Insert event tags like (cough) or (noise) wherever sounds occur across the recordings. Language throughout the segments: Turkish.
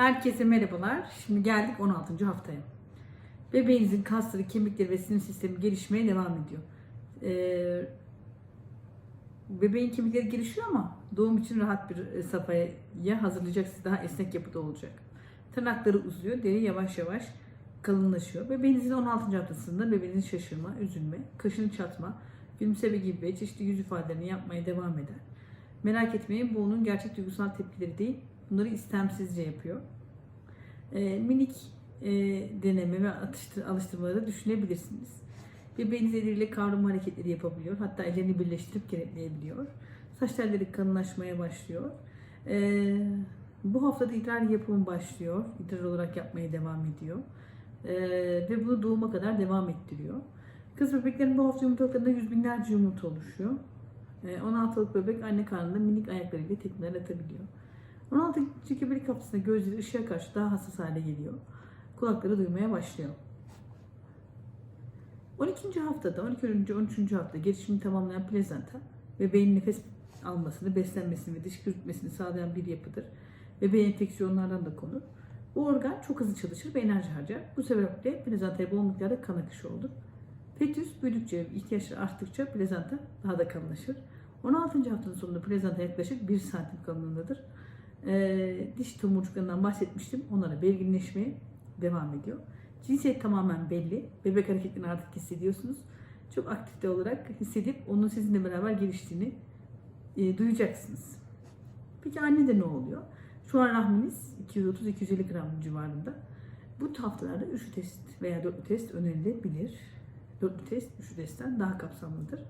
Herkese merhabalar. Şimdi geldik 16. haftaya. Bebeğinizin kasları, kemikleri ve sinir sistemi gelişmeye devam ediyor. Ee, bebeğin kemikleri gelişiyor ama doğum için rahat bir e, safhaya hazırlayacak daha esnek yapıda olacak. Tırnakları uzuyor, deri yavaş yavaş kalınlaşıyor. Bebeğinizin 16. haftasında bebeğinizin şaşırma, üzülme, kaşını çatma, gülümseme gibi çeşitli yüz ifadelerini yapmaya devam eder. Merak etmeyin bu onun gerçek duygusal tepkileri değil. Bunları istemsizce yapıyor. Ee, minik e, deneme ve atıştır, alıştırmaları düşünebilirsiniz. Bebeğiniz eliyle kavrama hareketleri yapabiliyor. Hatta ellerini birleştirip kenetleyebiliyor. Saç telleri kalınlaşmaya başlıyor. Ee, bu haftada idrar yapımı başlıyor. İdrar olarak yapmaya devam ediyor. Ee, ve bunu doğuma kadar devam ettiriyor. Kız bebeklerin bu hafta yumurtalıklarında yüz binlerce yumurta oluşuyor. Ee, 16'lık bebek anne karnında minik ayaklarıyla tekmeler atabiliyor. 16. gebelik haftasında gözleri ışığa karşı daha hassas hale geliyor. Kulakları duymaya başlıyor. 12. haftada, 12. 13. hafta gelişimini tamamlayan plazenta bebeğin nefes almasını, beslenmesini ve dış yürütmesini sağlayan bir yapıdır. Bebeğin enfeksiyonlardan da konur. Bu organ çok hızlı çalışır ve enerji harcar. Bu sebeple plazantaya bol miktarda kan akışı olur. Fetüs büyüdükçe, ihtiyaçları arttıkça plazanta daha da kalınlaşır. 16. haftanın sonunda plazanta yaklaşık 1 santim kalınlığındadır. Ee, diş tomurcuklarından bahsetmiştim. Onlara belginleşmeye devam ediyor. Cinsiyet tamamen belli. Bebek hareketlerini artık hissediyorsunuz. Çok aktifte olarak hissedip onun sizinle beraber geliştiğini e, duyacaksınız. Peki annede ne oluyor? Şu an rahminiz 230-250 gram civarında. Bu haftalarda üçlü test veya dörtlü test önerilebilir. Dörtlü test üçlü testten daha kapsamlıdır.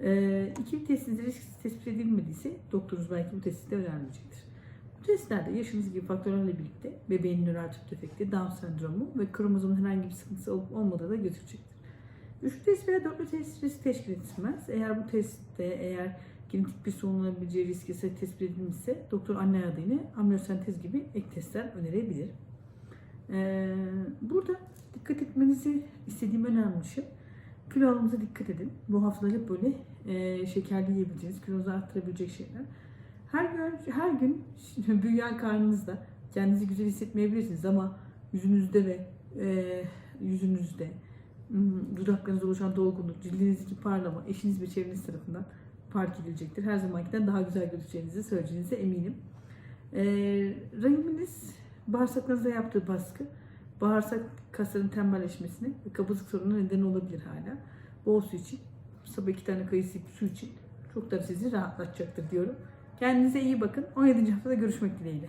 Ee, ikili testinizde risk tespit edilmediyse doktorunuz belki bu testi de önermeyecektir. Bu testlerde yaşınız gibi faktörlerle birlikte bebeğin nöral tüp defekti, Down sendromu ve kromozomun herhangi bir sıkıntısı olup olmadığı da götürecektir. Üçlü test veya dörtlü test risk teşkil etmez. Eğer bu testte eğer genetik bir sorun olabileceği riski ise tespit edilmişse doktor anne adıyla amniyosentez gibi ek testler önerebilir. Ee, burada dikkat etmenizi istediğim önemli şey kilo alımıza dikkat edin. Bu haftalar hep böyle e, şekerli yiyebileceğiniz, kilonuzu arttırabilecek şeyler. Her gün, her gün (laughs) büyüyen karnınızda kendinizi güzel hissetmeyebilirsiniz ama yüzünüzde ve e, yüzünüzde hmm, dudaklarınızda oluşan dolgunluk, cildinizdeki parlama eşiniz ve çevreniz tarafından fark edilecektir. Her zamankinden daha güzel gözükeceğinizi söyleyeceğinize eminim. E, rahiminiz bağırsaklarınıza yaptığı baskı bağırsak kasların tembelleşmesine ve kabızlık sorununa neden olabilir hala. Bol su için, sabah iki tane kayısı su için çok da sizi rahatlatacaktır diyorum. Kendinize iyi bakın. 17. haftada görüşmek dileğiyle.